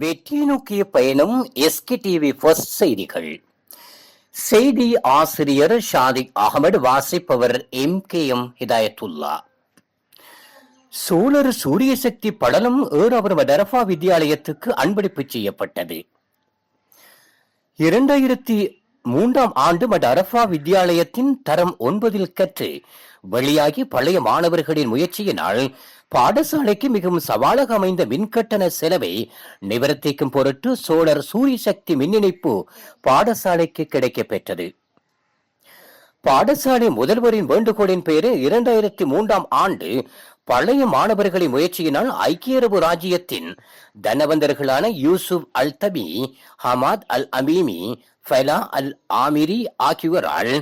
வெற்றி நோக்கிய பயணம் எஸ்கே டிவி ஃபர்ஸ்ட் செய்திகள். செய்தி ஆசிரியர் ஷாதிக் அகமது வாசிப்பவர் எம் கே எம் ஹிதாயத்துல்லா. சோழர் சூரிய சக்தி படலம் ஏறாவரம் டரஃபா வித்யாலயத்துக்கு அன்பளிப்பு செய்யப்பட்டது. இரண்டாயிரத்தி மூன்றாம் ஆண்டு மட் அரஃபா வித்யாலயத்தின் தரம் ஒன்பதில் கற்று வெளியாகி பழைய மாணவர்களின் முயற்சியினால் பாடசாலைக்கு மிகவும் சவாலாக அமைந்த மின்கட்டண செலவை நிவர்த்திக்கும் பொருட்டு சோழர் சூரிய சக்தி மின் இணைப்பு பாடசாலைக்கு கிடைக்கப்பெற்றது பாடசாலை முதல்வரின் வேண்டுகோளின் பேரில் இரண்டாயிரத்தி மூன்றாம் ஆண்டு பழைய மாணவர்களின் முயற்சியினால் ஐக்கிய அரபு ராஜ்யத்தின் தனவந்தர்களான Yusuf Al Tabi Hamad Al Amimi Faila Al Amiri ஆகியோரால்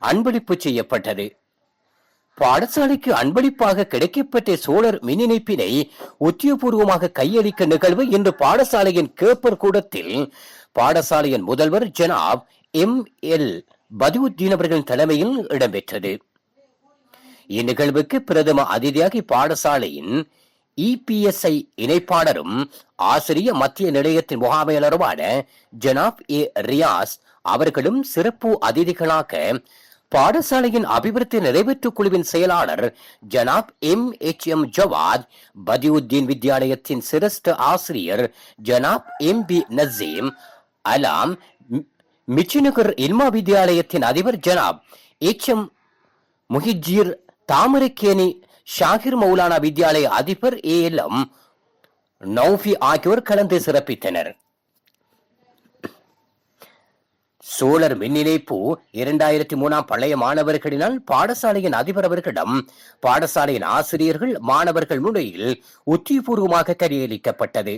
அன்பளிப்பு செய்யப்பட்டது. பாடசாலைக்கு அன்பளிப்பாக கிடைக்கப்பெற்ற சோழர் மின் இணைப்பினை உத்தியபூர்வமாக கையளிக்க நிகழ்வு இன்று பாடசாலையின் கேப்பர் கூடத்தில். பாடசாலையின் முதல்வர் ஜனாப் எம். எல். பதிவுத்தீன் அவர்களின் தலைமையில் இடம்பெற்றது. இந்நிகழ்வுக்கு பிரதம அதிதியாக பாடசாலையின் இபிஎஸ்ஐ இணைப்பாளரும் ஆசிரிய மத்திய நிலையத்தின் முகாமையாளருமான ஜனாப் ஏ. ரியாஸ் அவர்களும் சிறப்பு அதிதிகளாக பாடசாலையின் அபிவிருத்தி நிறைவேற்று குழுவின் செயலாளர் ஜனாப் M. H. M. Jawad Badiudeen வித்யாலயத்தின் சிரஸ்ட ஆசிரியர் ஜனாப் எம். பி. நசீம் அலாம் மிச்சிநகர் இல்மா வித்யாலயத்தின் அதிபர் ஜனாப் எச். எம். முஹிஜீர் தாமரைக்கேணி ஷாகிர் மௌலானா வித்யாலய அதிபர் ஏ. எல். எம். நௌஃபி ஆகியோர் கலந்து சிறப்பித்தனர். சோழர் மின் இணைப்பு இரண்டாயிரத்தி மூணாம் பழைய மாணவர்களினால் பாடசாலையின் அதிபர் அவர்களிடம் பாடசாலையின் ஆசிரியர்கள் மாணவர்கள் முன்னிலையில் உத்திபூர்வமாக கையளிக்கப்பட்டது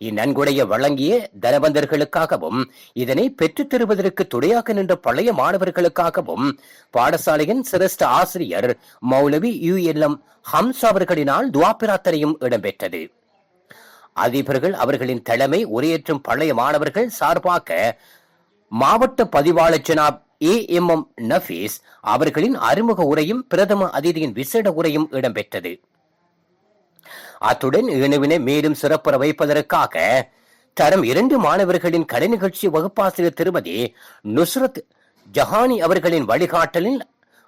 இந்நன்கொடையை வழங்கிய தனவந்தர்களுக்காகவும் இதனை பெற்றுத் தருவதற்கு துணையாக நின்ற பழைய மாணவர்களுக்காகவும் பாடசாலையின் சிரஸ்ட ஆசிரியர் மௌலவி யு. எல். எம். ஹம்ஸ் அவர்களினால் துவாபிரார்த்தனையும் இடம்பெற்றது. அதிபர்கள் அவர்களின் தலைமை உரையேற்றும் பழைய மாணவர்கள் சார்பாக மாவட்ட பதிவாளர் ஜனாப் ஏ எம் எம் நஃபீஸ் அவர்களின் அறிமுக உரையும் பிரதம அதிதியின் விசேட உரையும் இடம்பெற்றது. அத்துடன் இணுவினை மேலும் சிறப்புற வைப்பதற்காக தரம் இரண்டு மாணவர்களின் கலை நிகழ்ச்சி வகுப்பாசிரியர் திருமதி நுஸ்ரத் ஜஹானி அவர்களின் வழிகாட்டலில்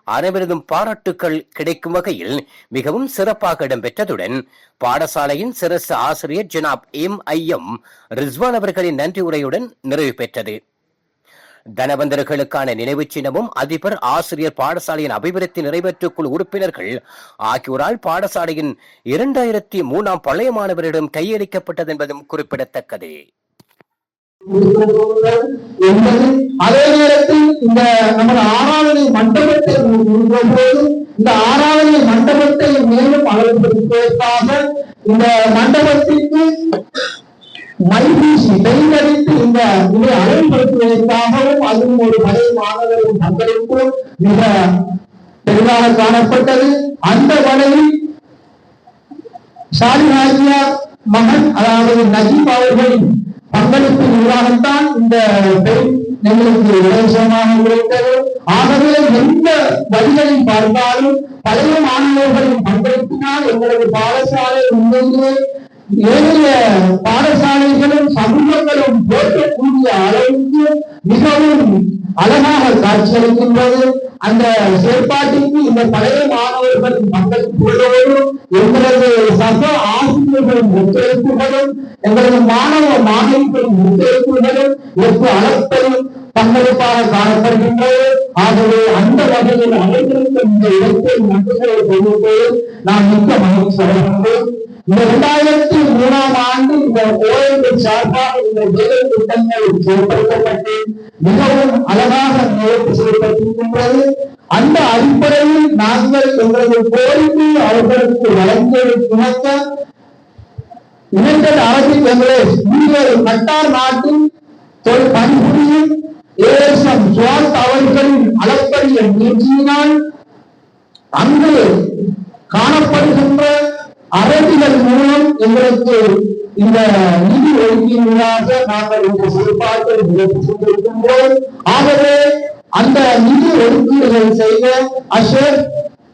அனைவரதும் பாராட்டுக்கள் கிடைக்கும் வகையில் மிகவும் சிறப்பாக இடம்பெற்றதுடன் பாடசாலையின் சிரசு ஆசிரியர் Janab M I M Rizwan அவர்களின் நன்றி உரையுடன் நிறைவு பெற்றது. தனவந்தர்களுக்கான நினைவு சின்னமும் அதிபர் ஆசிரியர் பாடசாலையின் அபிவிருத்தி நிறைவேற்றுக்குழு உறுப்பினர்கள் ஆகியோரால் பாடசாலையின் இரண்டாயிரத்தி மூணாம் பழைய மாணவரிடம் கையளிக்கப்பட்டது என்பதும் குறிப்பிடத்தக்கது. என்பது அதே நேரத்தில் இந்த நமது ஆராதனை மண்டபத்தை இந்த ஆராதனை மண்டபத்தை மேலும் அழகுபடுத்துவதற்காக இந்த மண்டபத்திற்கு மைபூசி அந்த இந்த இதை அழகுபடுத்துவதற்காகவும் அதுவும் ஒரு பழைய மாணவரின் பங்களிப்பு மிக பெரிதாக காணப்பட்டது. அந்த வகையில் சாலிஹாஜியா மகன் அதாவது நஜீப் அவர்களின் பங்களிப்பு நிர்வாகம்தான் இந்த பெண் எங்களுக்கு இலவசமாக கிடைத்தது. ஆகவே எந்த வழிகளில் பார்த்தாலும் பழைய மாணவர்களின் பங்களிப்பினால் எங்களது பாடசாலை உண்மையிலே ஏனைய பாடசாலைகளும் சமூகங்களும் போற்றக்கூடிய அளவுக்கு மிகவும் அழகாக காட்சியளிக்கின்றது. அந்த செயற்பாட்டிற்கு இந்த பழைய மாணவர்களின் பங்களிப்புகளோடு எங்களது சக ஆசிரியர்களும் ஒத்துழைப்புகளும் எங்களது மாணவ மாணவிகளும் ஒத்துழைப்புகளும் வெகு அளப்பையும் பங்களிப்பாக காணப்படுகின்றது. ஆகவே அந்த வகையில் அமைந்திருக்கும் இந்த இடத்தை நன்றிகளை தெரிவிப்பது நான் மிக்க மகிழ்ச்சி அடைகின்றேன். இந்த இரண்டாயிரத்தி மூணாம் ஆண்டு இந்த கோயிலுக்கு சார்பாக இந்த வேலை திட்டங்கள் செயல்படுத்தப்பட்டு மிகவும் அழகாக முயற்சி செய்யப்பட்டிருக்கின்றது. அந்த அடிப்படையில் நாங்கள் எங்களது கோரிக்கை அவர்களுக்கு வழங்கியதை துணக்க யுனைடெட் அரபிக் எமிரேட்ஸ் இந்திய கட்டார் நாட்டில் தொழில் பணிபுரியும் ஏஎஸ்எம் சுவாஸ் அவர்களின் அளப்பரிய முயற்சியினால் அங்கு காணப்படுகின்ற அரபிகள் மூலம் எங்களுக்கு இந்த நிதி ஒதுக்கீடுகளாக நாங்கள் இந்த செயல்பாட்டை முயற்சி ஆகவே அந்த நிதி ஒதுக்கீடுகள் செய்த அஷேக்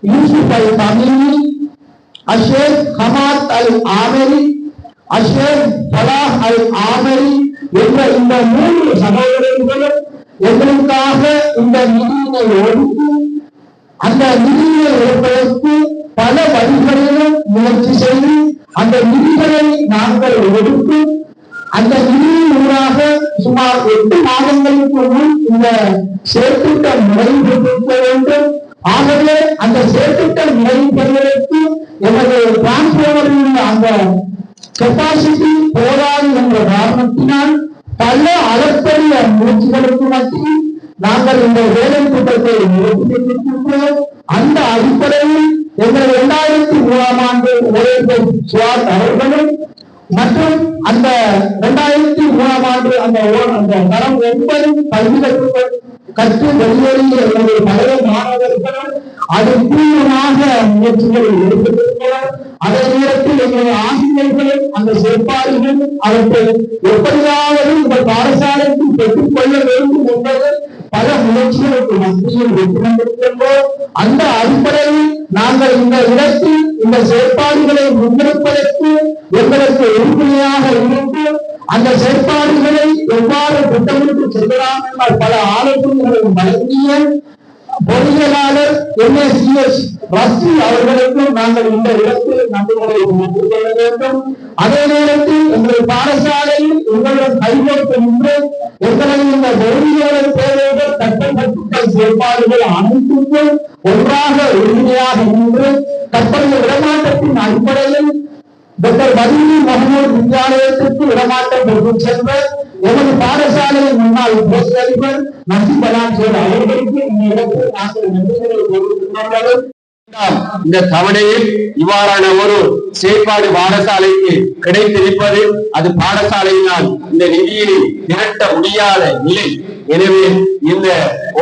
யூசுப் அல் தமிழி அஷேக் ஹமாத் அல் ஆமரி அஷேக் பலாஹ் அல் ஆமரி என்ற இந்த மூன்று சகோதரர்களும் எங்களுக்காக இந்த நிதியினை ஒதுக்கி அந்த நிதியை எடுப்பதற்கு பல வழிகளில் முயற்சி செய்து அந்த விதிகளை நாங்கள் எடுத்து அவர்களும் மற்றும் அந்த இரண்டாயிரத்தி மூணாம் ஆண்டு அந்த அந்த தரம் ஒன்பது கல்வி கற்று வெளியேறிய எங்களுடைய பழைய மாணவர்களும் அது தீவிரமாக முயற்சிகளை எடுத்திருக்கிறார் அதே நேரத்தில் எங்களுடைய ஆசிரியர்களும் அந்த செயற்பாடுகள் அவற்றை எப்படியாவது இந்த பாடசாலைக்கு பெற்றுக் கொள்ள வேண்டும் என்பது பல முயற்சிகளுக்கு மத்தியில் வெற்றி கொண்டிருக்கின்றோம். அந்த அடிப்படையில் நாங்கள் இந்த இடத்தில் இந்த செயற்பாடுகளை முன்னெடுப்பதற்கு எங்களுக்கு உறுதுணையாக இருந்து அந்த செயற்பாடுகளை எவ்வாறு திட்டமிட்டு செல்லலாம் என்ற பல ஆலோசனைகளை வழங்கிய பொறியியலாளர் எம்ஏசிஎஸ் ரஸ்தி அவர்களுக்கும் நாங்கள் இந்த இடத்தில் நன்றிகளை தெரிவித்துக் கொள்ள வேண்டும். அதே நேரத்தில் எங்கள் பாடசாலையில் எங்களுடன் கைகோர்த்து நின்று எங்களது இந்த பொறியியல் தேவைகள் கட்டமைப்புகள் செயல்பாடுகள் அனைத்துக்கும் ஒன்றாக உறுதியாக நின்று தற்போதைய இடமாற்றத்தின் அடிப்படையில் டாக்டர் வலிமி முகமது வித்யாலயத்திற்கு இடமாற்றம் பெற்று சென்ற எமது பாடசாலையின் முன்னாள் போஸ்ட் அதிபர் நசீப் பலான்சோர் அவர்களுக்கு இந்த இடத்தில் நாங்கள் நன்றிகளை தெரிவித்துள்ளோம் இந்த தவணையில் இவ்வாறான ஒரு செயற்பாடு பாடசாலைக்கு கிடைத்திருப்பது அது பாடசாலையினால் இந்த நிதியை திரட்ட முடியாத நிலை. எனவே இந்த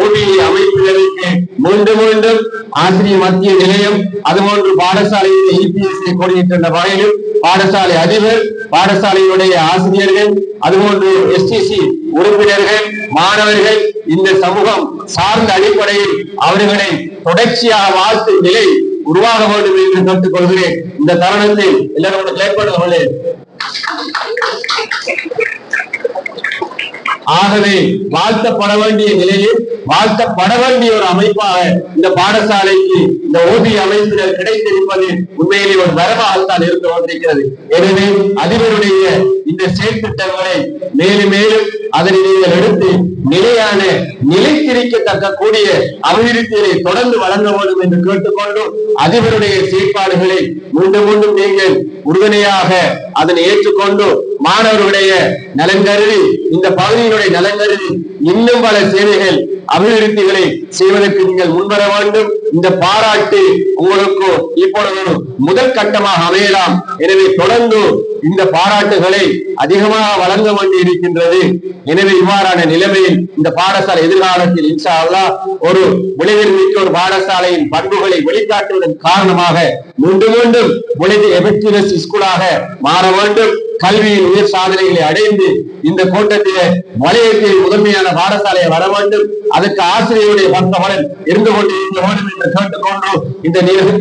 ஓவிய அமைப்பினருக்கு மீண்டும் மீண்டும் ஆசிரியர் மத்திய நிலையம் அதுபோன்று பாடசாலையில் இபிஎஸ்ஐ கொடியிட்ட வகையிலும் பாடசாலை அதிபர் பாடசாலையுடைய ஆசிரியர்கள் அதுபோன்று எஸ்டிசி உறுப்பினர்கள் மாணவர்கள் இந்த சமூகம் சார்ந்த அடிப்படையில் அவர்களை தொடர்ச்சியாக வாழ்த்தும் நிலை உருவாக வேண்டும் என்று கேட்டுக் கொள்கிறேன் இந்த தருணத்தில் எல்லாரும் ஏற்படுவர்களே ஆகவே வாழ்த்தப்பட வேண்டிய நிலையில் வாழ்த்தப்பட வேண்டிய ஒரு அமைப்பாக இந்த பாடசாலைக்கு இந்த ஓவிய அமைப்பினர் கிடைத்திருப்பது உண்மையிலே ஒரு வரவாகத்தான் இருந்து வந்திருக்கிறது எனவே அதிபருடைய இந்த செயல்திட்டங்களை மேலும் மேலும் அதனை நீங்கள் எடுத்து நிலையான நிலைத்திருக்கத்தக்க கூடிய அபிவிருத்தியை தொடர்ந்து வழங்க வேண்டும் என்று கேட்டுக்கொண்டும் அதிபருடைய செயற்பாடுகளை மீண்டும் மீண்டும் நீங்கள் உறுதுணையாக அதனை ஏற்றுக்கொண்டு மாணவர்களுடைய நலன் கருதி இந்த பகுதியினுடைய நலன் கருதி இன்னும் பல சேவைகள் அபிவிருத்திகளை செய்வதற்கு நீங்கள் முன்வர வேண்டும். இந்த பாராட்டு உங்களுக்கு இப்பொழுது முதல் கட்டமாக அமையலாம். எனவே தொடர்ந்து இந்த பாராட்டுகளை அதிகமாக வழங்க வேண்டி இருக்கின்றது எனவே இவ்வாறான நிலைமையில் இந்த பாடசாலை எதிர்காலத்தில் இன்ஷா ஒரு விளைவில் ஒரு பாடசாலையின் பண்புகளை வெளிக்காட்டுவதன் காரணமாக மீண்டும் மீண்டும் விளைவு ஸ்கூலாக மாற வேண்டும். கல்வியில் உயர் சாதனைகளை அடைந்து இந்த கோட்டத்திலே வலயத்தில் முதன்மையான பாடசாலையை வர வேண்டும். அதற்கு ஆசிரியருடைய பக்கமலன் இருந்து கொண்டிருக்க வேண்டும் என்று கேட்டுக்கொண்டு இந்த நிகழ்வு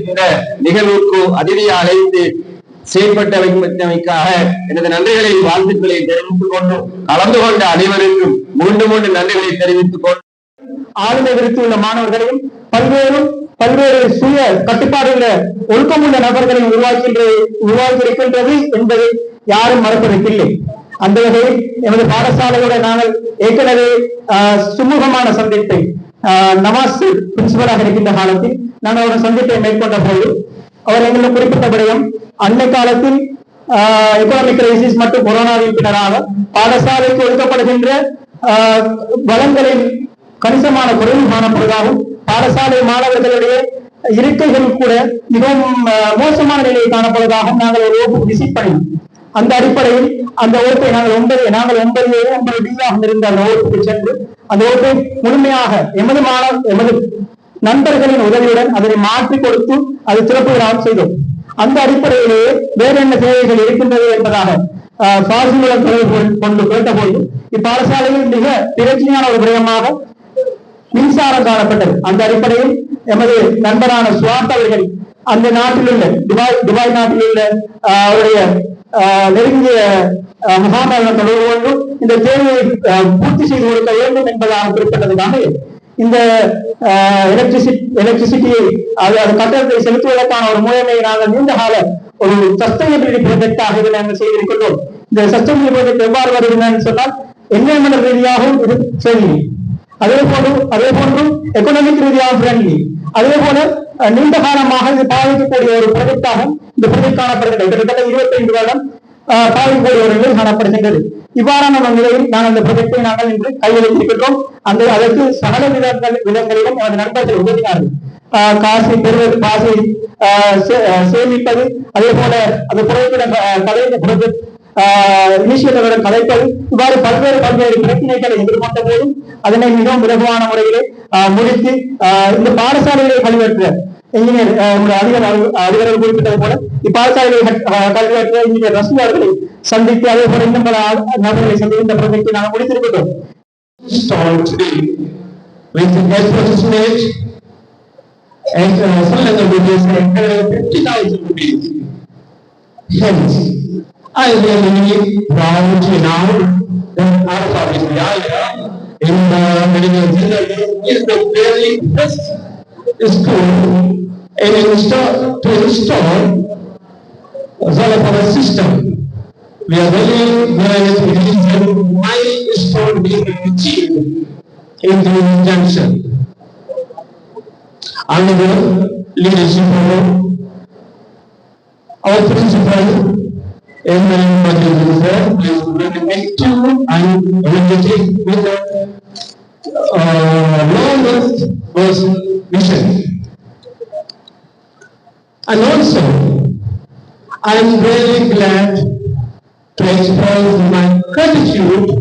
நிகழ்வுக்கு அதிதியாக அழைத்து செயல்பட்டமைக்காக எனது நன்றிகளை வாழ்த்துக்களை தெரிவித்துக் கொண்டு கலந்து கொண்ட அனைவருக்கும் மீண்டும் மீண்டும் நன்றிகளை தெரிவித்துக் கொண்டு ஆளுமை விருத்தியுள்ள மாணவர்களையும் பல்வேறு பல்வேறு சுய கட்டுப்பாடுள்ள ஒழுக்கமுள்ள நபர்களை உருவாக்கின்ற உருவாக்கி இருக்கின்றது என்பதை யாரும் மறப்பதற்கில்லை. அந்த வகையில் எமது பாடசாலையோட நாங்கள் ஏற்கனவே ஆஹ், சுமூகமான சந்திப்பை ஆஹ், நவாஸ் பிரின்சிபலாக இருக்கின்ற காலத்தில் நாங்கள் அவருடைய சந்திப்பை மேற்கொண்ட போது அவர் எங்களுக்கு குறிப்பிட்ட விடயம் அன்னை காலத்தில் எக்கனாமிக் கிரைசிஸ் மற்றும் கொரோனாவின் பின்னராக பாடசாலைக்கு ஒதுக்கப்படுகின்ற ஆஹ், வளங்களின் கணிசமான குறைவு காணப்படுவதாகவும் பாடசாலை மாணவர்களுடைய இருக்கைகள் கூட மிகவும் அஹ், மோசமான நிலையில் காணப்படுவதாகவும் நாங்கள் ஒரு விசிட் பண்ணினோம். அந்த அடிப்படையில் அந்த ஓட்டை நாங்கள் ஒன்பது நாங்கள் ஒன்பது ஏ, ஒன்பது டி இருந்த அந்த ஓட்டுக்கு சென்று அந்த ஓட்டை முழுமையாக எமது மாணவ எமது நண்பர்களின் உதவியுடன் அதனை மாற்றி கொடுத்து அது சிறப்பு விழாவும் செய்தோம். அந்த அடிப்படையிலேயே வேறு என்ன தேவைகள் இருக்கின்றது என்பதாக அஹ், தொடர்பு கொண்டு- கொண்டு கேட்டபோது இப்பாடசாலையில் மிக பிரச்சனையான ஒரு விடயமாக மின்சாரம் காணப்பட்டது. அந்த அடிப்படையில் எமது நண்பரான சுவாத் அவர்கள் அந்த நாட்டில் உள்ள துபாய் துபாய் நாட்டில் உள்ள ஆஹ், அவருடைய நெருங்கிய ஆஹ், முகாம்கள் தொடர்பு கொண்டும் இந்த தேவையை பூர்த்தி செய்து கொடுக்க வேண்டும் என்பதாக குறிப்பிட்டதுக்காக இந்த எலக்ட்ரிசிட்டி எலக்ட்ரிசிட்டியை அது அந்த கட்டணத்தை செலுத்துவதற்கான ஒரு முறைமையை நாங்கள் நீண்ட கால ஒரு சஸ்டைனபிலிட்டி ப்ராஜெக்டாக இதை நாங்கள் செய்திருக்கின்றோம். இந்த சஸ்டைனபிலிட்டி ப்ராஜெக்ட் எவ்வாறு வருதுன்னு சொன்னால் மன ரீதியாகவும் இது சரி அதே போன்று அதே போன்று எக்கனாமிக் ரீதியாக ஃப்ரெண்ட்லி அதே போல நீண்ட காலமாக இது பாதிக்கக்கூடிய ஒரு ப்ராஜெக்டாகவும் இந்த ப்ராஜெக்ட் காணப்படுகிறது. கிட்டத்தட்ட இருபத்தைந்து வருடம் பாதிக்கக்கூடிய ஒரு நிலை காணப்படுகின்றது. இவ்வாறான நிலையில் நாங்கள் இந்த ப்ராஜெக்டை நாங்கள் இன்று கையெழுத்திருக்கின்றோம் அந்த அதற்கு சகல விதங்கள் விதங்களிலும் நமது நண்பர்கள் உதவினார்கள். ஆஹ் பெறுவது காசை சே- சேமிப்பது அதே போல அந்த புகைப்பட கலைந்த ப்ராஜெக்ட் இனிஷியேட்டரோட கலைப்பது இவ்வாறு பல்வேறு பல்வேறு பிரச்சனைகளை எதிர்கொண்ட போதும் அதனை மிகவும் இலகுவான முறையிலே முடித்து இந்த பாடசாலைகளை கல்வியற்ற இன்ஜினியர் நம்முடைய அதிபர் அவர்கள்- குறிப்பிட்டது போல இப்பாடசாலைகளை கட்- கல்வியற்ற இன்ஜினியர் ரசூல் அவர்களை சந்தித்து அதே போல இன்னும் பல நபர்களை சந்தித்து இந்த ப்ராஜெக்டை நாங்கள் முடித்திருக்கிறோம் installed today with the advertisement and uh, some of the videos 50,000 rupees. Hence, I really proud now that our area in the medical journal is the very best school in install, to install power system. We are very glad to hear my stone being achieved in the junction. The leadership of our principal, Emily Madhusar, is very active and energetic with the uh, was vision. And also, I am very glad to express my gratitude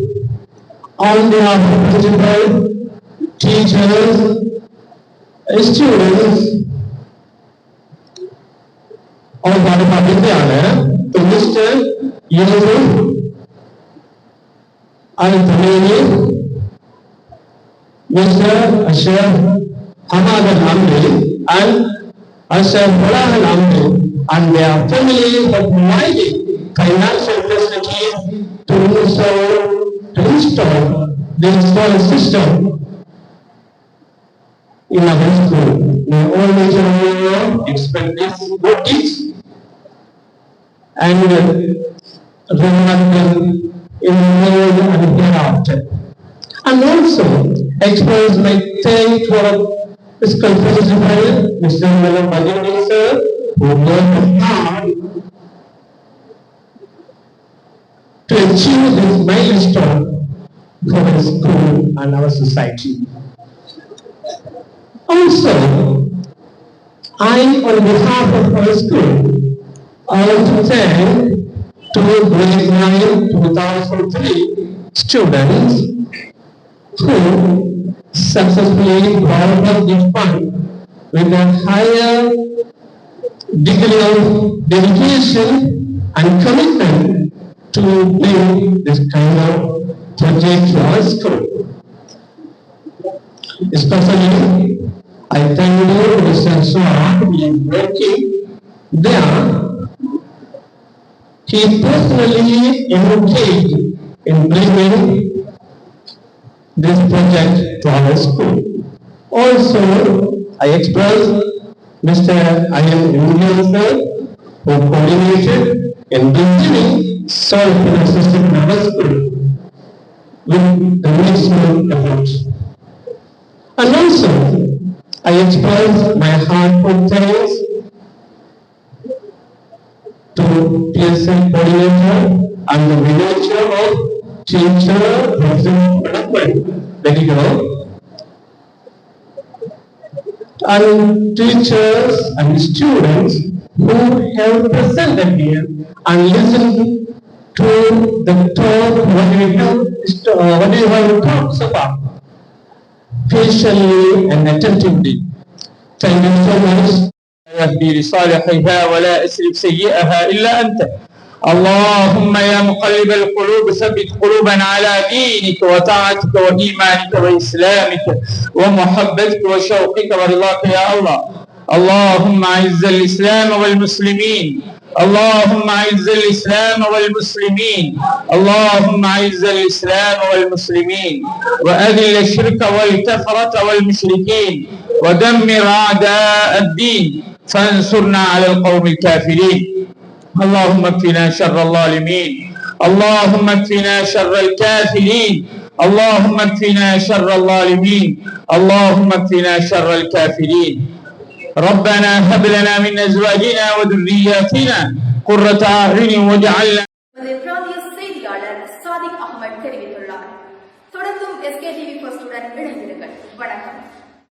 on behalf of principal, teachers, students of Bhadapa Vidyalaya தொண்ணூற்றி ஏழு Mr. تميم مثل الشيخ حماد العمري and الشيخ فلاح العمري and their family have provided financial facilities to install, to install the install system in our school. And them in the world and hereafter. And also express my thanks to our fiscal principal, Mr. Malam Bajani sir, who worked hard to achieve this milestone for the school and our society. Also, I, on behalf of our school, I want to two thousand three students who successfully up this fund with a higher degree of dedication and commitment to bring this kind of project to our school. Especially, I thank you, Mr. We are working there. He personally engaged in bringing this project to our school. Also, I express Mr. I am Indian sir, who coordinated in bringing soil filter system in our school with the maximum effort. And also, I express my heartfelt thanks PSL coordinator and the manager of teacher representative development, that you know, and teachers and students who have presented here and listened to the talk, what we have, uh, what have talked far, patiently and attentively. Thank you so much. يهدي لصالحها ولا أسرف سيئها إلا أنت. اللهم يا مقلب القلوب ثبت قلوبنا على دينك وطاعتك وإيمانك وإسلامك ومحبتك وشوقك ورضاك يا الله. اللهم أعز الإسلام والمسلمين. اللهم أعز الإسلام والمسلمين. اللهم أعز الإسلام والمسلمين. وأذل الشرك والكفرة والمشركين. ودمر أعداء الدين. فانصرنا على القوم الكافرين اللهم اكفنا شر الظالمين اللهم اكفنا شر الكافرين اللهم اكفنا شر الظالمين اللهم اكفنا شر الكافرين ربنا هب لنا من ازواجنا وذرياتنا قرة اعين واجعلنا நமது பிராந்திய செய்தியாளர் சாதிக் அகமது தெரிவித்துள்ளார் தொடர்ந்தும் SK